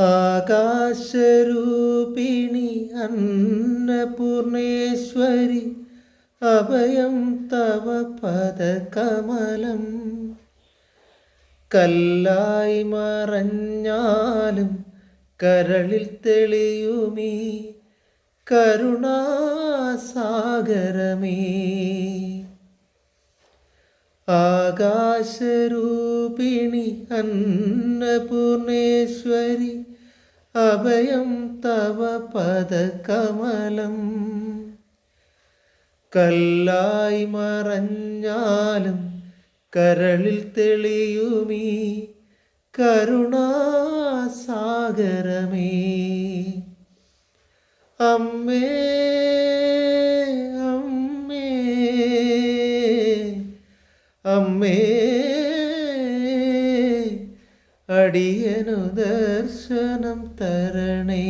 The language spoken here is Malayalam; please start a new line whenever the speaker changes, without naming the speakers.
ആകാശരൂപിണി അന്നപൂർണേശ്വരി അഭയം തവ പദകമലം. കല്ലായി മറഞ്ഞാലും കരളിൽ തെളിയുമീ കരുണാസാഗരമേ. ആകാശരൂപിണി അന്നപൂർണേശ്വരി അഭയം തവ പദകമലം. കല്ലായി മറഞ്ഞാലും കരളിൽ തെളിയുമീ കരുണാസാഗരമേ. അമ്മേ അമ്മേ അടിയനു ദർശനം തരണേ.